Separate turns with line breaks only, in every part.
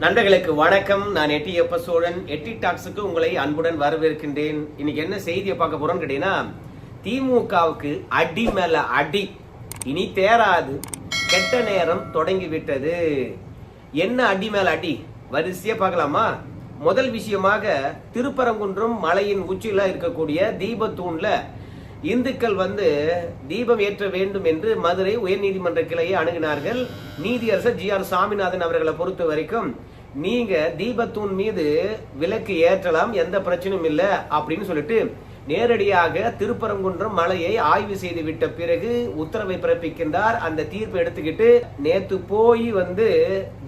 நண்பர்களுக்கு வணக்கம். நான் எட்டி எப்ப சோழன் எட்டி டாக்ஸுக்கு உங்களை அன்புடன் வரவேற்கின்றேன். இன்னைக்கு என்ன செய்தியை பார்க்க போறோம்னு கேட்டீங்கன்னா திமுகவுக்கு அடி மேல அடி. இனி தேராது. கெட்ட நேரம் தொடங்கி விட்டது என்ன அடி மேல அடி? வரிசையா பார்க்கலாமா? முதல் விஷயமாக திருப்பரங்குன்றம் மலையின் உச்சியில இருக்கக்கூடிய தீபத்தூண்ல இந்துக்கள் வந்து தீபம் ஏற்ற வேண்டும் என்று மதுரை உயர்நீதிமன்ற கிளையை அணுகினார்கள். நீதியரசர் ஜி ஆர் சாமிநாதன் அவர்களை பொறுத்த வரைக்கும் நீங்க தீபத்தூண் மீது விலக்கு ஏற்றலாம் எந்த பிரச்சனையும் இல்லை அப்படின்னு சொல்லிட்டு நேரடியாக திருப்பரங்குன்றம் மலையை ஆய்வு செய்து விட்ட பிறகு உத்தரவை பிறப்பிக்கின்றார். அந்த தீர்ப்பை எடுத்துக்கிட்டு நேத்து போய் வந்து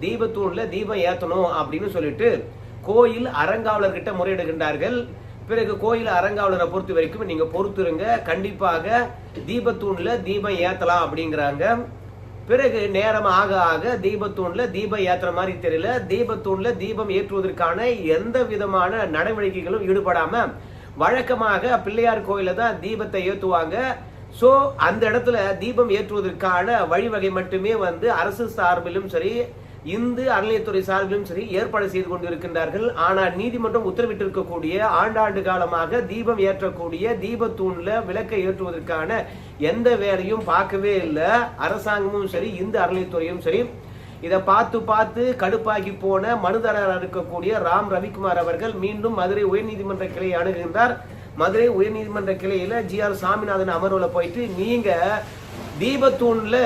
தீபத்தூண்ல தீபம் ஏத்தணும் அப்படின்னு சொல்லிட்டு கோயில் அறங்காவலர்கிட்ட முறையிடுகின்றார்கள். பிறகு கோயில் அரங்காவலரை பொறுத்த வரைக்கும் நீங்க பொறுத்துருங்க. கண்டிப்பாக தீபத்தூண்ல தீபம் ஏத்தலாம் அப்படிங்கிறாங்க. பிறகு நேரம் ஆக ஆக தீபத்தூண்ல தீபம் ஏத்துற மாதிரி தெரியல. தீபத்தூண்ல தீபம் ஏற்றுவதற்கான எந்த விதமான நடவடிக்கைகளும் ஈடுபடாம வழக்கமாக பிள்ளையார் கோயில தான் தீபத்தை ஏற்றுவாங்க ஸோ அந்த இடத்துல தீபம் ஏற்றுவதற்கான வழிவகை மட்டுமே வந்து அரசு சார்பிலும் சரி இந்து அறநிலையத்துறை சார்பிலும் சரி ஏற்பாடு செய்து கொண்டிருக்கின்றார்கள். ஆனால் நீதிமன்றம் உத்தரவிட்டிருக்கக்கூடிய ஆண்டாண்டு காலமாக தீபம் ஏற்றக்கூடிய தீபத்தூண்ல விளக்கை ஏற்றுவதற்கான எந்த வேலையும் பார்க்கவே இல்லை. அரசாங்கமும் சரி இந்து அறநிலையத்துறையும் சரி. இதை பார்த்து பார்த்து கடுப்பாகி போன மனுதாரராக இருக்கக்கூடிய ராம் ரவிக்குமார் அவர்கள் மீண்டும் மதுரை உயர்நீதிமன்ற கிளையை அணுகுகின்றார். மதுரை உயர்நீதிமன்ற கிளையில ஜி ஆர் சாமிநாதன் அமர்வுல போயிட்டு நீங்க தீபத்தூண்ல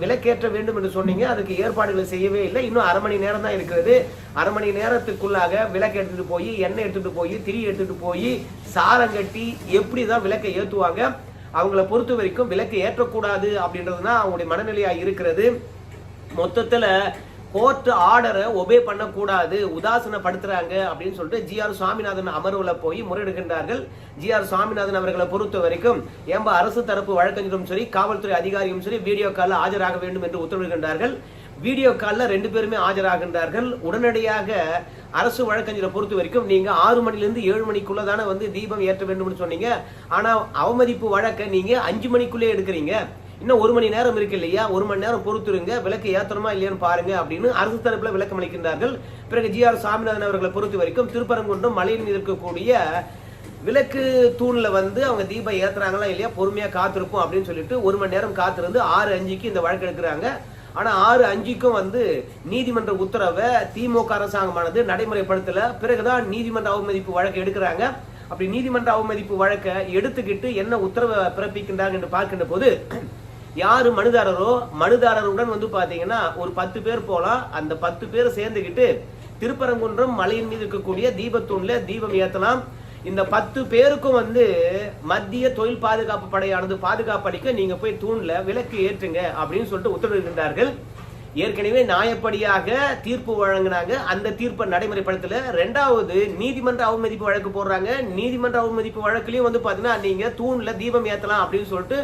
விலக்கேற்ற வேண்டும் என்று சொன்னீங்க. அதுக்கு ஏற்பாடுகளை செய்யவே இல்லை. இன்னும் அரை மணி நேரம் தான் இருக்கிறது. அரை மணி நேரத்துக்குள்ளாக விளக்கு எடுத்துட்டு போய் எண்ணெய் எடுத்துட்டு போய் திரி எடுத்துட்டு போய் சாரம் கட்டி எப்படி தான் விளக்கை ஏற்றுவாங்க அவங்கள பொறுத்த வரைக்கும் விளக்கு ஏற்றக்கூடாது அப்படின்றது தான் அவங்களுடைய மனநிலையா இருக்கிறது. மொத்தத்துல கோர்ட் ஆர்டரை ஒபே பண்ணக்கூடாது உதாசனப்படுத்துறாங்க அப்படின்னு சொல்லிட்டு ஜி ஆர் சுவாமிநாதன் அமர்வுல போய் முறையிடுகின்றார்கள். ஜி ஆர் சுவாமிநாதன் அவர்களை பொறுத்த வரைக்கும் எம்ப அரசு தரப்பு வழக்கறிஞரும் சரி காவல்துறை அதிகாரியும் சரி வீடியோ காலில் ஆஜராக வேண்டும் என்று உத்தரவிடுகின்றார்கள். வீடியோ காலில் ரெண்டு பேருமே ஆஜராகின்றார்கள். உடனடியாக அரசு வழக்கறிஞரை பொறுத்த வரைக்கும் நீங்க ஆறு மணிலிருந்து ஏழு மணிக்குள்ள தானே வந்து தீபம் ஏற்ற வேண்டும்னு சொன்னீங்க. ஆனா அவமதிப்பு வழக்கை நீங்க அஞ்சு மணிக்குள்ளே எடுக்கிறீங்க. இன்னும் ஒரு மணி நேரம் இருக்கு இல்லையா? ஒரு மணி நேரம் பொறுத்துருங்க. விளக்கு ஏத்தணுமா இல்லையான்னு பாருங்க அப்படின்னு அரசு தரப்புல விளக்கம் அளிக்கின்றார்கள். பிறகு ஜி ஆர் சாமிநாதன் அவர்களை பொறுத்த வரைக்கும் திருப்பரங்குன்றம் மலையில் இருக்கக்கூடிய விளக்கு தூணில் வந்து அவங்க தீபம் ஏத்துறாங்களா இல்லையா? பொறுமையாக காத்திருப்போம் அப்படின்னு சொல்லிட்டு ஒரு மணி நேரம் காத்திருந்து ஆறு அஞ்சுக்கு இந்த வழக்கு எடுக்கிறாங்க. ஆனால் ஆறு அஞ்சுக்கும் வந்து நீதிமன்ற உத்தரவை திமுக அரசாங்கமானது நடைமுறைப்படுத்தல. பிறகுதான் நீதிமன்ற அவமதிப்பு வழக்கு எடுக்கிறாங்க. அப்படி நீதிமன்ற அவமதிப்பு வழக்கை எடுத்துக்கிட்டு என்ன உத்தரவை பிறப்பிக்கின்றாங்க என்று பார்க்கின்ற போது யார் மனுதாரரோ மனுதாரருடன் வந்து பார்த்தீங்கன்னா ஒரு பத்து பேர் போகலாம் அந்த பத்து பேர் சேர்ந்துக்கிட்டு திருப்பரங்குன்றம் மலையின் மீது இருக்கக்கூடிய தீபத்தூண்ல தீபம் ஏத்தலாம். இந்த பத்து பேருக்கும் வந்து மத்திய தொழில் பாதுகாப்பு படையானது பாதுகாப்பு அளிக்க நீங்க போய் தூண்ல விலக்கு ஏற்றுங்க அப்படின்னு சொல்லிட்டு உத்தரவிடுகின்றார்கள் ஏற்கனவே நியாயப்படியாக தீர்ப்பு வழங்கினாங்க. அந்த தீர்ப்பை நடைமுறைப்படுத்தல. ரெண்டாவது நீதிமன்ற அவமதிப்பு வழக்கு போடுறாங்க. நீதிமன்ற அவமதிப்பு வழக்குலயும் வந்து பாத்தீங்கன்னா நீங்க தூண்ல தீபம் ஏத்தலாம் அப்படின்னு சொல்லிட்டு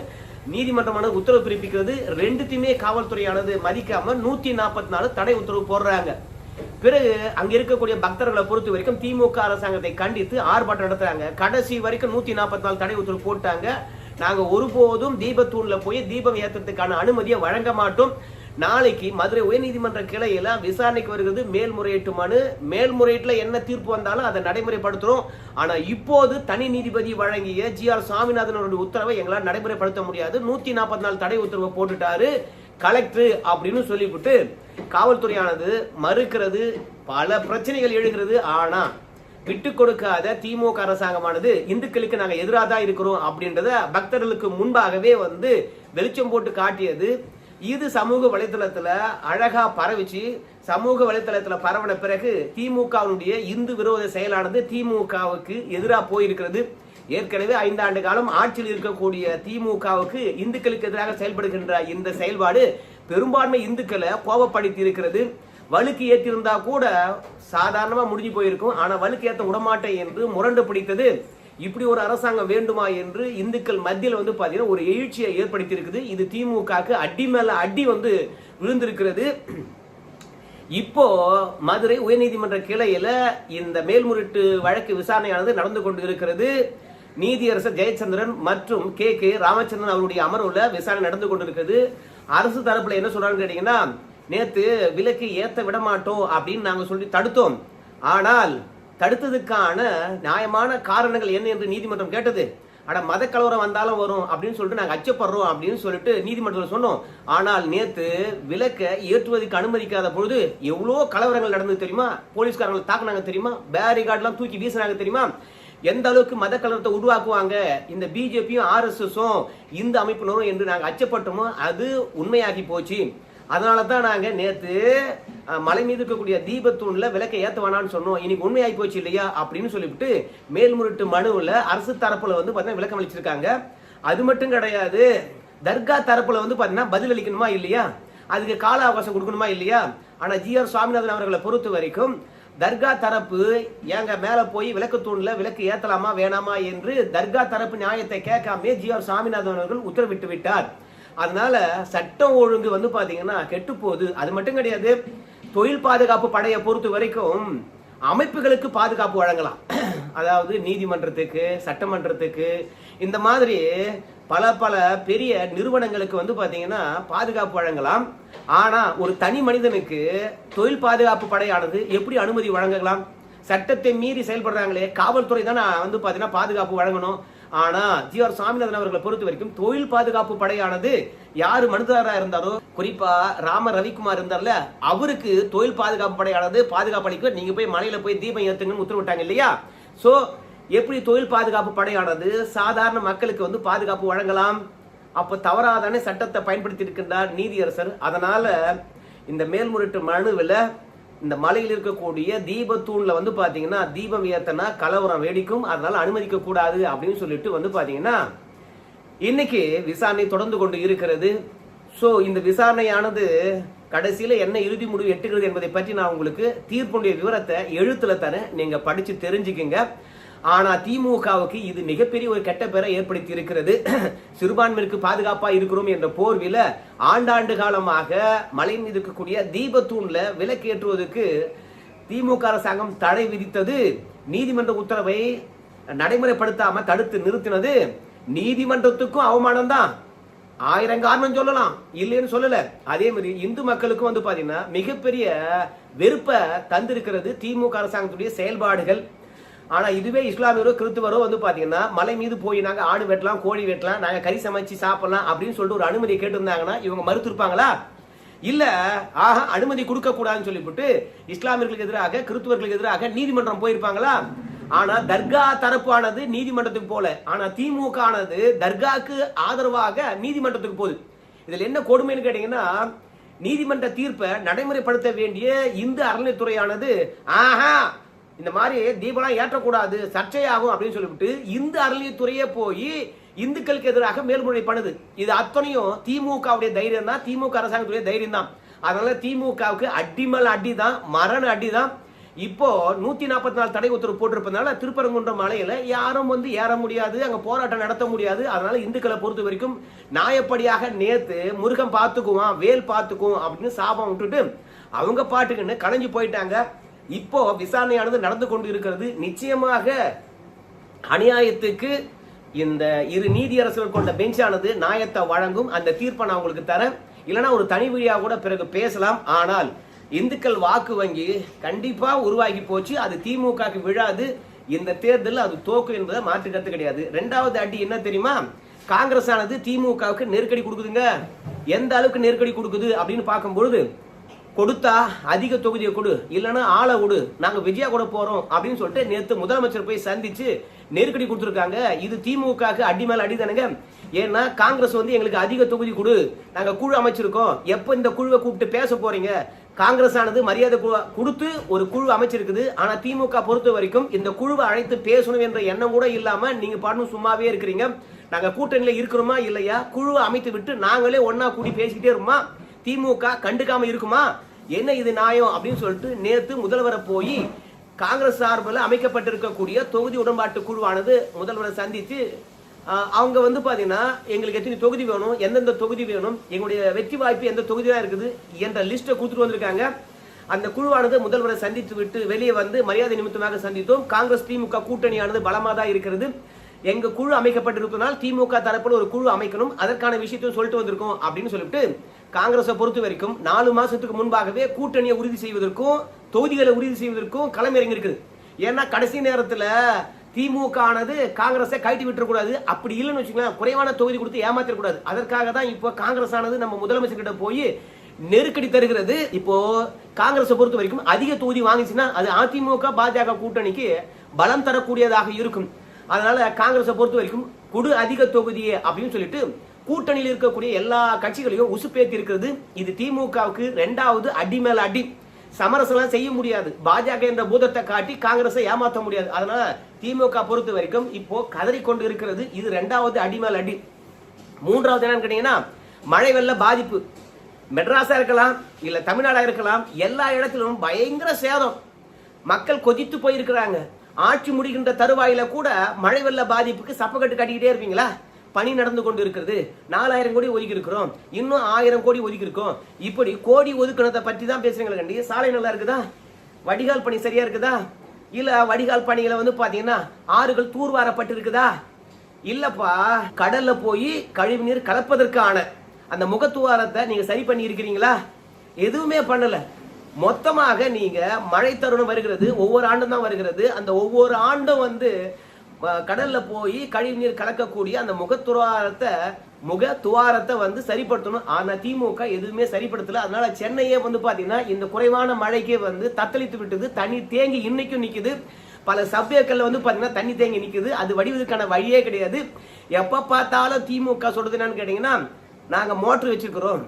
நீதிமன்றமானது உத்தரவு பிறப்பிக்கிறது. ரெண்டுத்தையுமே காவல்துறையானது மதிக்காம நூத்தி நாற்பத்தி நாலு தடை உத்தரவு போடுறாங்க. பிறகு அங்க இருக்கக்கூடிய பக்தர்களை பொறுத்த வரைக்கும் திமுக அரசாங்கத்தை கண்டித்து ஆர்ப்பாட்டம் நடத்துறாங்க. கடைசி வரைக்கும் நூத்தி நாற்பத்தி நாலு தடை உத்தரவு போட்டாங்க. நாங்க ஒருபோதும் தீபத்தூண்ல போய் தீபம் ஏற்றுறதுக்கான அனுமதியை வழங்க மாட்டோம். நாளைக்கு மதுரை உயர்நீதிமன்ற கிளையில விசாரணைக்கு வருகிறது மேல்முறையீட்டு மனு. மேல்முறையீட்டுல என்ன தீர்ப்பு வந்தாலும் அதை நடைமுறைப்படுத்துறோம். ஆனா இப்போது தனி நீதிபதி வழங்கிய ஜி ஆர் சாமிநாதன் உத்தரவை எங்களால் நடைமுறைப்படுத்த முடியாது. நூத்தி நாற்பத்தி நாலு தடை உத்தரவை போட்டுட்டாரு கலெக்டர் அப்படின்னு சொல்லிவிட்டு காவல்துறையானது மறுக்கிறது. பல பிரச்சனைகள் எழுகிறது. ஆனா விட்டு கொடுக்காத திமுக அரசாங்கமானது இந்துக்களுக்கு நாங்கள் எதிராக தான் இருக்கிறோம் அப்படின்றத பக்தர்களுக்கு முன்பாகவே வந்து வெளிச்சம் போட்டு காட்டியது. இது சமூக வலைதளத்துல அழகா பரவிச்சு சமூக வலைதளத்துல பரவன பிறகு திமுகவினுடைய இந்து விரோத செயலானது திமுகவுக்கு எதிராக போயிருக்கிறது. ஏற்கனவே ஐந்தாண்டு காலம் ஆட்சியில் இருக்கக்கூடிய திமுகவுக்கு இந்துக்களுக்கு எதிராக செயல்படுகின்ற இந்த செயல்பாடு பெரும்பான்மை இந்துக்களை கோபப்படுத்தி இருக்கிறது வழுக்கு ஏற்றிருந்தா கூட சாதாரணமா முடிஞ்சு போயிருக்கும். ஆனா வழுக்கு ஏற்ற விடமாட்டேன் என்று முரண்டு பிடித்தது. இப்படி ஒரு அரசாங்கம் வேண்டுமா என்று இந்துக்கள் மத்தியில் வந்து பார்த்தீங்கன்னா ஒரு எழுச்சியை ஏற்படுத்தியிருக்குது. இது திமுகக்கு அடி மேல அடி வந்து விழுந்திருக்கிறது. இப்போ மதுரை உயர்நீதிமன்ற கிளையில இந்த மேல்முறையீட்டு வழக்கு விசாரணையானது நடந்து கொண்டு இருக்கிறது நீதியரசர் ஜெயச்சந்திரன் மற்றும் கே. கே. ராமச்சந்திரன் அவருடைய அமர்வுல விசாரணை நடந்து கொண்டிருக்கிறது. அரசு தரப்புல என்ன சொல்றாங்கன்னு கேட்டீங்கன்னா நேத்து விலக்கு ஏத்த விட மாட்டோம் அப்படின்னு நாங்க சொல்லி தடுத்தோம். ஆனால் தடுத்ததுக்கான நியாயமான காரணங்கள் என்ன என்று நீதிமன்றம் கேட்டது. அட மத கலவரம் வந்தாலும் வரும் அப்படின்னு சொல்லிட்டு நாங்கள் அச்சப்படுறோம் அப்படின்னு சொல்லிட்டு நீதிமன்றத்தில் சொன்னோம். ஆனால் நேற்று விளக்க ஏற்றுவதற்கு அனுமதிக்காத பொழுது எவ்வளோ கலவரங்கள் நடந்தது தெரியுமா? போலீஸ்காரங்களை தாக்குனாங்க தெரியுமா? பேரிகார்ட்லாம் தூக்கி வீசினாங்க தெரியுமா? எந்த அளவுக்கு மத கலவரத்தை உருவாக்குவாங்க? இந்த பிஜேபியும் ஆர்எஸ்எஸும் இந்த அமைப்பினரும் என்று நாங்கள் அச்சப்பட்டோமோ அது உண்மையாகி போச்சு. அதனால தான் நாங்கள் நேற்று மலை மீது இருக்கக்கூடிய தீபத்தூணில் விளக்கை ஏற்ற வேணான்னு சொன்னோம். இன்னைக்கு உண்மையாகி போச்சு இல்லையா அப்படின்னு சொல்லிவிட்டு மேல்முறையீட்டு மனுவில் அரசு தரப்பில் வந்து பார்த்தீங்கன்னா விளக்கம் அளிச்சிருக்காங்க. அது மட்டும் கிடையாது தர்கா தரப்பில் வந்து பார்த்தீங்கன்னா பதில் அளிக்கணுமா இல்லையா? அதுக்கு கால அவகாசம் கொடுக்கணுமா இல்லையா? ஆனால் ஜி ஆர் சுவாமிநாதன் அவர்களை பொறுத்த வரைக்கும் தர்கா தரப்பு ஏங்க மேல போய் விளக்கு தூண்ல விளக்கு ஏத்தலாமா வேணாமா என்று தர்கா தரப்பு நியாயத்தை கேட்காம ஜி ஆர் சாமிநாதன் அவர்கள் உத்தரவிட்டு விட்டார். அதனால சட்டம் ஒழுங்கு வந்து பாத்தீங்கன்னா கெட்டு போகுது அது மட்டும் கிடையாது. தொழில் பாதுகாப்பு படையை பொறுத்த வரைக்கும் அமைப்புகளுக்கு பாதுகாப்பு வழங்கலாம். அதாவது நீதிமன்றத்துக்கு சட்டமன்றத்துக்கு இந்த மாதிரி பல பல பெரிய நிறுவனங்களுக்கு வந்து பாத்தீங்கன்னா பாதுகாப்பு வழங்கலாம். ஆனா ஒரு தனி மனிதனுக்கு தொழில் பாதுகாப்பு படையானது எப்படி அனுமதி வழங்கலாம்? சட்டத்தை மீறி செயல்படுறாங்களே. காவல்துறை தான் வந்து பாத்தீங்கன்னா பாதுகாப்பு வழங்கணும். ஆனா ஜி ஆர் சாமிநாதன் அவர்களை பொறுத்த வரைக்கும் தொழில் பாதுகாப்பு படையானது யாரு மனுதாரா இருந்தாரோ குறிப்பா ராம ரவிக்குமார் இருந்தார்ல அவருக்கு தொழில் பாதுகாப்பு படையானது பாதுகாப்பு அளிக்க நீங்க போய் மலையில போய் தீபம் ஏத்துங்கன்னு உத்தரவிட்டாங்க இல்லையா? சோ எப்படி தொழில் பாதுகாப்பு படையானது? சாதாரண மக்களுக்கு வந்து பாதுகாப்பு வழங்கலாம். அப்ப தவறாதானே சட்டத்தை பயன்படுத்தி இருக்கின்றார் நீதியரசர். அதனால இந்த மேல்முறையீட்டு மனுவில் இந்த மலையில் இருக்கக்கூடிய தீபத்தூண்ல வந்து பாத்தீங்கன்னா தீபம் ஏத்தனா கலவரம் வெடிக்கும் அதனால அனுமதிக்க கூடாது அப்படின்னு சொல்லிட்டு வந்து பாத்தீங்கன்னா இன்னைக்கு விசாரணை தொடர்ந்து கொண்டு இருக்கிறது. ஸோ இந்த விசாரணையானது கடைசியில் என்ன இறுதி முடிவு எட்டுகிறது என்பதை பற்றி நான் உங்களுக்கு தீர்ப்புடைய விவரத்தை எழுத்துல தரேன். நீங்க படிச்சு தெரிஞ்சுக்கங்க. ஆனா திமுகவுக்கு இது மிகப்பெரிய ஒரு கெட்ட பெயரை ஏற்படுத்தி இருக்கிறது சிறுபான்மையிற்கு பாதுகாப்பா இருக்கிறோம் என்ற போர்வில ஆண்டாண்டு காலமாக மலை மீது இருக்கக்கூடிய தீபத்தூண்ல விலக்கேற்றுவதற்கு திமுக அரசாங்கம் தடை விதித்தது. நீதிமன்ற உத்தரவை நடைமுறைப்படுத்தாம தடுத்து நிறுத்தினது. நீதிமன்றத்துக்கும் அவமானம் தான் ஆயிரம் காரணம் சொல்லலாம். இல்லைன்னு சொல்லல. அதே மாதிரி இந்து மக்களுக்கும் வந்து பாத்தீங்கன்னா மிகப்பெரிய வெறுப்பை தந்திருக்கிறது திமுக அரசாங்கத்துடைய செயல்பாடுகள். ஆனா இதுவே இஸ்லாமியரோ கிறிஸ்துவரோ வந்து பாத்தீங்கன்னா மலை மீது போய் நாங்க ஆடு வெட்டலாம் கோழி வெட்டலாம் நாங்க கறி சமைச்சு சாப்பிடலாம் அப்படின்னு சொல்லிட்டு ஒரு அனுமதியை கேட்டிருந்தாங்கன்னா இவங்க மறுத்திருப்பாங்களா? இல்ல ஆஹா அனுமதி கொடுக்க கூடாதுன்னு சொல்லிவிட்டு இஸ்லாமியர்களுக்கு எதிராக கிறிஸ்துவர்களுக்கு எதிராக நீதிமன்றம் போயிருப்பாங்களா? ஆனா தர்கா தரப்பானது நீதிமன்றத்துக்கு போல. ஆனா திமுக ஆனது தர்காக்கு ஆதரவாக நீதிமன்றத்துக்கு போகுது. இதுல என்ன கொடுமைன்னு கேட்டீங்கன்னா நீதிமன்ற தீர்ப்பை நடைமுறைப்படுத்த வேண்டிய இந்து அறநிலைத்துறையானது ஆஹா இந்த மாதிரி தீபம்லாம் ஏற்றக்கூடாது சர்ச்சையாகும் அப்படின்னு சொல்லிவிட்டு இந்து அறநிலையத்துறையே போய் இந்துக்களுக்கு எதிராக மேல்முறை பண்ணுது. இது அத்தனையும் திமுகவுடைய தைரியம் தான் திமுக அரசாங்கத்துடைய தைரியம் தான். அதனால திமுகவுக்கு அடிமல் அடி தான் மரண அடி தான் இப்போ நூத்தி நாற்பத்தி நாலு தடை உத்தரவு போட்டிருப்பதுனால திருப்பரங்குன்றம் மலையில யாரும் வந்து ஏற முடியாது அங்க போராட்டம் நடத்த முடியாது. அதனால இந்துக்களை பொறுத்த வரைக்கும் நியாயப்படியாக நேத்து முருகன் பார்த்துக்குவான் வேல் பார்த்துக்குவோம் அப்படின்னு சாபம் விட்டுட்டு அவங்க பாட்டுக்குன்னு கலைஞ்சு போயிட்டாங்க. இப்போ விசாரணையானது நடந்து கொண்டு இருக்கிறது நிச்சயமாக அநியாயத்துக்கு இந்த இரு நீதியரசர்கள் கொண்ட பெஞ்சானது நியாயத்தை வழங்கும். அந்த தீர்ப்பை நான் உங்களுக்கு தரேன். இல்லைன்னா ஒரு தனி வழியாக கூட பிறகு பேசலாம். ஆனால் இந்துக்கள் வாக்கு வங்கி கண்டிப்பா உருவாகி போச்சு. அது திமுகக்கு விழாது. இந்த தேர்தலில் அது தோக்கும் என்பதை மாற்று கருத்து கிடையாது. ரெண்டாவது அடி என்ன தெரியுமா? காங்கிரஸ் ஆனது திமுகவுக்கு நெருக்கடி கொடுக்குதுங்க. எந்த அளவுக்கு நெருக்கடி கொடுக்குது அப்படின்னு பார்க்கும்பொழுது கொடுத்தா அதிக தொகுதியை கொடு. இல்லைன்னா ஆளை விடு. நாங்க விஜயா கூட போறோம் அப்படின்னு சொல்லிட்டு நேத்து முதலமைச்சர் போய் சந்திச்சு நெருக்கடி கொடுத்துருக்காங்க. இது திமுகவுக்கு அடி மேல அடி தானுங்க. ஏன்னா காங்கிரஸ் வந்து எங்களுக்கு அதிக தொகுதி கொடு. நாங்க குழு அமைச்சிருக்கோம். எப்ப இந்த குழுவை கூப்பிட்டு பேச போறீங்க? காங்கிரஸ் ஆனது மரியாதை கொடுத்து ஒரு குழு அமைச்சிருக்குது. ஆனா திமுக பொறுத்த வரைக்கும் இந்த குழுவை அழைத்து பேசணும் என்ற எண்ணம் கூட இல்லாம நீங்க பாடணும் சும்மாவே இருக்கிறீங்க. நாங்க கூட்டணியில இருக்கிறோமா இல்லையா? குழுவை அமைத்து விட்டு நாங்களே ஒன்னா கூடி பேசிக்கிட்டே இருமா திமுக கண்டுக்காம இருக்குமா? என்ன இது நியாயம் அப்படின்னு சொல்லிட்டு நேத்து முதல்வரை போய் காங்கிரஸ் சார்பில் அமைக்கப்பட்டிருக்கக்கூடிய தொகுதி உடன்பாட்டு குழுவானது முதல்வரை சந்தித்து அவங்க வந்து பார்த்தீங்கன்னா எங்களுக்கு எத்தனை தொகுதி வேணும் எந்தெந்த தொகுதி வேணும் எங்களுடைய வெற்றி வாய்ப்பு எந்த தொகுதியாக இருக்குது என்ற லிஸ்ட்டை கொடுத்துட்டு வந்திருக்காங்க. அந்த குழுவானது முதல்வரை சந்தித்து விட்டு வெளியே வந்து மரியாதை நிமித்தமாக சந்தித்தோம். காங்கிரஸ் திமுக கூட்டணியானது பலமாக தான் இருக்கிறது. எங்க குழு அமைக்கப்பட்டிருப்பதனால் திமுக தரப்பில் ஒரு குழு அமைக்கணும் அதற்கான விஷயத்தையும் சொல்லிட்டு வந்திருக்கோம் அப்படின்னு சொல்லிட்டு காங்கிரஸை பொறுத்த வரைக்கும் நாலு மாசத்துக்கு முன்பாகவே கூட்டணியை உறுதி செய்வதற்கும் தொகுதிகளை உறுதி செய்வதற்கும் களமிறங்கி இருக்குது ஏன்னா கடைசி நேரத்துல திமுக ஆனது காங்கிரஸை கழட்டி விட்டுறக்கூடாது. அப்படி இல்லைன்னு வச்சுக்கலாம் குறைவான தொகுதி கொடுத்து ஏமாத்திடக்கூடாது அதற்காக தான் இப்போ காங்கிரஸ் ஆனது நம்ம முதலமைச்சர் கிட்ட போய் நெருக்கடி தருகிறது. இப்போ காங்கிரஸை பொறுத்த வரைக்கும் அதிக தொகுதி வாங்கிச்சுன்னா அது அதிமுக பாஜக கூட்டணிக்கு பலம் தரக்கூடியதாக இருக்கும். அதனால காங்கிரஸை பொறுத்த வரைக்கும் குடு அதிக தொகுதியே அப்படின்னு சொல்லிட்டு கூட்டணியில் இருக்கக்கூடிய எல்லா கட்சிகளையும் உசுப்பேத்தி இருக்கிறது இது திமுகவுக்கு ரெண்டாவது அடி மேல அடி. சமரசம்லாம் செய்ய முடியாது. பாஜக என்ற பூதத்தை காட்டி காங்கிரஸை ஏமாற்ற முடியாது. அதனால திமுக பொறுத்த வரைக்கும் இப்போ கதறி கொண்டு இருக்கிறது. இது ரெண்டாவது அடி மேல் அடி. மூன்றாவது என்னன்னு கேட்டீங்கன்னா மழை வெள்ள பாதிப்பு. மெட்ராஸா இருக்கலாம் இல்ல தமிழ்நாடா இருக்கலாம் எல்லா இடத்திலும் பயங்கர சேதம். மக்கள் கொதித்து போயிருக்கிறாங்க. ஆட்சி முடிகின்ற தருவாயில கூட மழை வெள்ள பாதிப்புக்கு சப்பக்கட்டு கட்டிக்கிட்டே இருப்பீங்களா? பணி நடந்து கொண்டு இருக்கிறது நாலாயிரம் கோடி ஒதுக்கி இருக்கிறோம் இன்னும் ஆயிரம் கோடி ஒதுக்கி இருக்கோம் இப்படி கோடி ஒதுக்கினதை பற்றி தான் பேசுறீங்களே கண்டி. சாலை நல்லா இருக்குதா? வடிகால் பணி சரியா இருக்குதா? இல்ல வடிகால் பணிகளை வந்து பாத்தீங்கன்னா ஆறுகள் தூர்வாரப்பட்டு இருக்குதா இல்லப்பா கடல்ல போய் கழிவுநீர் கலப்பதற்கான அந்த முகத்துவாரத்தை நீங்க சரி பண்ணி இருக்கிறீங்களா எதுவுமே பண்ணல. மொத்தமாக நீங்க மழை தருணம் வருகிறது ஒவ்வொரு ஆண்டும் தான் வருகிறது. அந்த ஒவ்வொரு ஆண்டும் வந்து கடல்ல போய் கழிவுநீர் கலக்கக்கூடிய அந்த முகத்துவாரத்தை முக துவாரத்தை வந்து சரிப்படுத்தணும். ஆனா திமுக எதுவுமே சரிப்படுத்தல. அதனால சென்னையே வந்து பாத்தீங்கன்னா இந்த குறைவான மழைக்கே வந்து தத்தளித்து விட்டது. தண்ணி தேங்கி இன்னைக்கும் நிக்குது. பல சப்வேக்கல்ல வந்து பாத்தீங்கன்னா தண்ணி தேங்கி நிக்குது. அது வடிவதற்கான வழியே கிடையாது. எப்ப பார்த்தாலும் திமுக சொல்றது என்னன்னு கேட்டீங்கன்னா நாங்க மோட்டர் வச்சிருக்கிறோம்.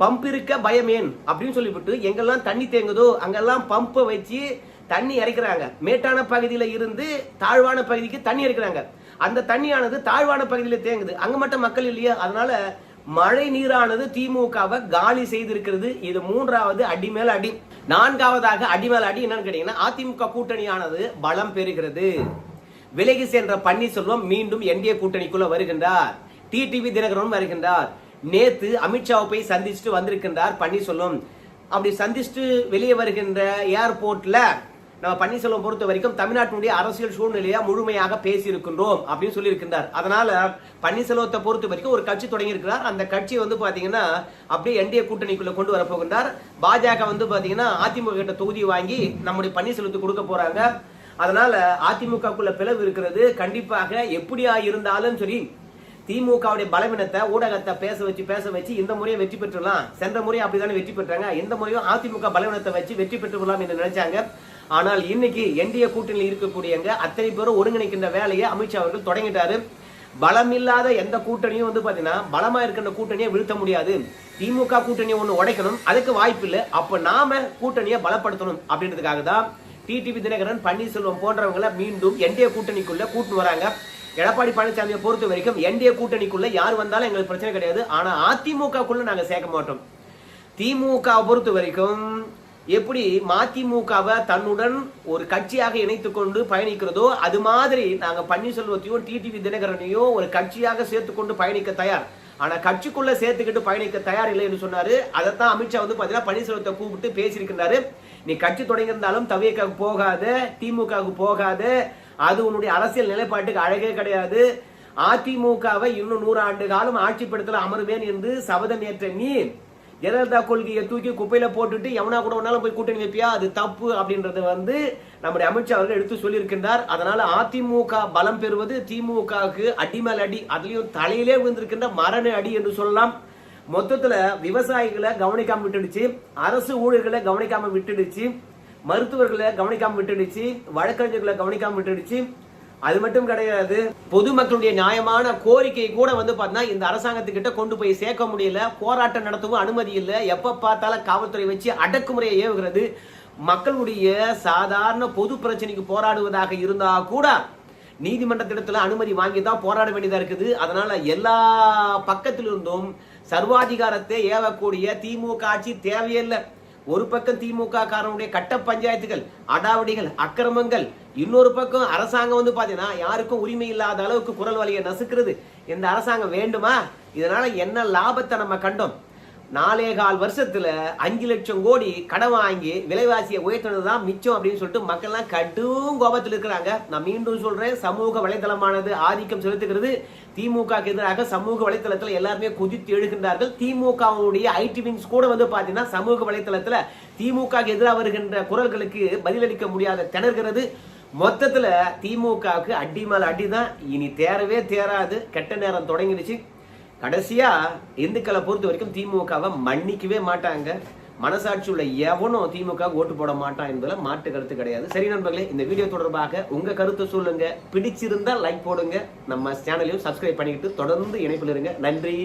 பம்ப் இருக்க பயம் ஏன்? அப்படின்னு சொல்லிவிட்டு எங்கெல்லாம் தண்ணி தேங்குதோ அங்கெல்லாம் பம்பை வச்சு தண்ணி இறைக்கிறாங்க. மேட்டான பகுதியில் இருந்து தாழ்வான பகுதிக்கு தண்ணி இறைக்கிறாங்க. அந்த தண்ணியானது தாழ்வான பகுதியில் தேங்குது. அங்கே மட்டும் மக்கள் இல்லையா. அதனால மழை நீரானது திமுகவை காலி செய்திருக்கிறது. இது மூன்றாவது அடி மேல் அடி. நான்காவதாக அடி மேல் அடி என்னன்னு கேட்டீங்கன்னா அதிமுக கூட்டணியானது பலம் பெறுகிறது. விலகி சென்ற பன்னீர்செல்வம் மீண்டும் என்டிஏ கூட்டணிக்குள்ள வருகின்றார். டிடிவி தினகரனும் வருகின்றார். நேத்து அமித்ஷாவை போய் சந்திச்சுட்டு வந்திருக்கின்றார் பன்னீர்செல்வம். அப்படி சந்திச்சுட்டு வெளியே வருகின்ற ஏர்போர்ட்ல நம்ம பன்னீர்செல்வம் பொறுத்த வரைக்கும் தமிழ்நாட்டினுடைய அரசியல் சூழ்நிலையை முழுமையாக பேசியிருக்கின்றோம் அப்படின்னு சொல்லியிருக்கின்றார். அதனால பன்னீர்செல்வத்தை பொறுத்த வரைக்கும் ஒரு கட்சி தொடங்கியிருக்கிறார். அந்த கட்சி வந்து பாத்தீங்கன்னா அப்படியே என்டிஏ கூட்டணிக்குள்ள கொண்டு வரப்போகின்றார். பாஜக வந்து பாத்தீங்கன்னா அதிமுக கிட்ட தொகுதி வாங்கி நம்முடைய பன்னீர்செல்வத்துக்கு கொடுக்க போறாங்க. அதனால அதிமுகக்குள்ள பிளவு இருக்கிறது. கண்டிப்பாக எப்படியா இருந்தாலும் சரி திமுகவுடைய பலவீனத்தை ஊடகத்தை பேச வச்சு பேச வச்சு இந்த முறையை வெற்றி பெற்றுலாம் சென்ற முறை அப்படிதானே வெற்றி பெற்றாங்க. இந்த முறையும் அதிமுக பலவீனத்தை வச்சு வெற்றி பெற்றுலாம் என்று நினைச்சாங்க. ஆனால் இன்னைக்கு என்டிஏ கூட்டணியில் இருக்கக்கூடியவங்க அத்தனை பேரும் ஒருங்கிணைக்கின்ற வேலையை அமித்ஷா அவர்கள் தொடங்கிட்டாரு. பலம் இல்லாத எந்த கூட்டணியும் வந்து பாத்தீங்கன்னா பலமா இருக்கின்ற கூட்டணியை வீழ்த்த முடியாது. திமுக கூட்டணியை ஒண்ணு உடைக்கணும். அதுக்கு வாய்ப்பு இல்லை. அப்ப நாம கூட்டணியை பலப்படுத்தணும் அப்படின்றதுக்காக தான் டிடிவி தினகரன் பன்னீர்செல்வம் போன்றவங்களை மீண்டும் என்டிஏ கூட்டணிக்குள்ள கூட்டு வராங்க. எடப்பாடி பழனிசாமியை பொறுத்த வரைக்கும் என்டிஏ கூட்டணிக்குள்ள யார் வந்தாலும் எங்களுக்கு பிரச்சனை கிடையாது. ஆனா அதிமுகக்குள்ள நாங்க சேர்க்க மாட்டோம். திமுக பொறுத்த வரைக்கும் எப்படி மதிமுகவை தன்னுடன் ஒரு கட்சியாக இணைத்து கொண்டு பயணிக்கிறதோ அது மாதிரி நாங்க பன்னீர்செல்வத்தையும் டிடிவி தினகரனையும் ஒரு கட்சியாக சேர்த்து கொண்டு பயணிக்க தயார். ஆனா கட்சிக்குள்ள சேர்த்துக்கிட்டு பயணிக்க தயார் இல்லை என்று சொன்னாரு. அதைத்தான் அமித்ஷா வந்து பாத்தீங்கன்னா பன்னீர்செல்வத்தை கூப்பிட்டு பேசியிருக்கிறாரு நீ கட்சி தொடங்கியிருந்தாலும் தவியக்காக போகாத திமுகவுக்கு போகாத அது உன்னுடைய அரசியல் நிலைப்பாட்டுக்கு அழகே கிடையாது. அதிமுகவை இன்னும் நூறு ஆண்டு காலம் ஆட்சிப்படுத்தல அமருவேன் என்று சபதம் ஏற்ற நீ ஜெயலலிதா கொள்கையை தூக்கி குப்பையில போட்டுட்டு எவனா கூட ஒன்னாலும் போய் கூட்டணி வைப்பியா? அது தப்பு அப்படின்றது வந்து நம்முடைய அமித்ஷா அவர்கள் எடுத்து சொல்லியிருக்கின்றார். அதனால அதிமுக பலம் பெறுவது திமுகவுக்கு அடி மேல் அடி அதுலயும் தலையிலே விழுந்திருக்கின்ற மரண அடி என்று சொல்லலாம். மொத்தத்துல விவசாயிகளை கவனிக்காம விட்டுடுச்சு. அரசு ஊழியர்களை கவனிக்காம விட்டுடுச்சு. மருத்துவர்களை கவனிக்காம விட்டுடுச்சு வழக்கறிஞர்களை கவனிக்காம விட்டுடுச்சு. அது மட்டும் கிடையாது பொதுமக்களுடைய நியாயமான கோரிக்கை கூட வந்து பார்த்தீங்கன்னா இந்த அரசாங்கத்துக்கிட்ட கொண்டு போய் சேர்க்க முடியல போராட்டம் நடத்தவும் அனுமதி இல்லை. எப்போ பார்த்தாலும் காவல்துறை வச்சு அடக்குமுறையை ஏவுகிறது. மக்களுடைய சாதாரண பொது பிரச்சனைக்கு போராடுவதாக இருந்தா கூட நீதிமன்றத்திடத்துல அனுமதி வாங்கி தான் போராட வேண்டியதா இருக்குது. அதனால எல்லா பக்கத்திலிருந்தும் சர்வாதிகாரத்தை ஏவக்கூடிய திமுக ஆட்சி தேவையில்லை ஒரு பக்கம் திமுக காரனுடைய கட்ட பஞ்சாயத்துகள் அடாவடிகள் அக்கிரமங்கள் இன்னொரு பக்கம் அரசாங்கம் வந்து பாத்தீங்கன்னா யாருக்கும் உரிமை இல்லாத அளவுக்கு குரல் வலியை நசுக்கிறது. இந்த அரசாங்கம் வேண்டுமா? இதனால என்ன லாபத்தை நம்ம கண்டோம்? நாலே கால் வருஷத்துல அஞ்சு லட்சம் கோடி கடன் வாங்கி விலைவாசியை உயர்த்தினது தான் மிச்சம் அப்படின்னு சொல்லிட்டு மக்கள்லாம் கடும் கோபத்தில் இருக்கிறாங்க. நான் மீண்டும் சொல்றேன் சமூக வலைதளமானது ஆதிக்கம் செலுத்துகிறது. திமுக எதிராக சமூக வலைதளத்தில் எல்லாருமே குதித்து எழுகின்றார்கள். திமுகவுடைய ஐடி விங்ஸ் கூட வந்து பார்த்தீங்கன்னா சமூக வலைதளத்தில் திமுக எதிராக வருகின்ற குரல்களுக்கு பதிலளிக்க முடியாத திணறுகிறது. மொத்தத்தில் திமுகவுக்கு அடி மேல அடிதான். இனி தேரவே தேராது. கெட்ட நேரம் தொடங்கிடுச்சு. கடைசியா இந்துக்களை பொறுத்த வரைக்கும் திமுகவை மன்னிக்கவே மாட்டாங்க. மனசாட்சி உள்ள எவனும் திமுக ஓட்டு போட மாட்டான் என்பதுல மாட்டு கருத்து கிடையாது. சரி நண்பர்களே இந்த வீடியோ தொடர்பாக உங்க கருத்தை சொல்லுங்க. பிடிச்சிருந்தா லைக் போடுங்க. நம்ம சேனலையும் சப்ஸ்கிரைப் பண்ணிக்கிட்டு தொடர்ந்து இணைப்பில் இருங்க. நன்றி.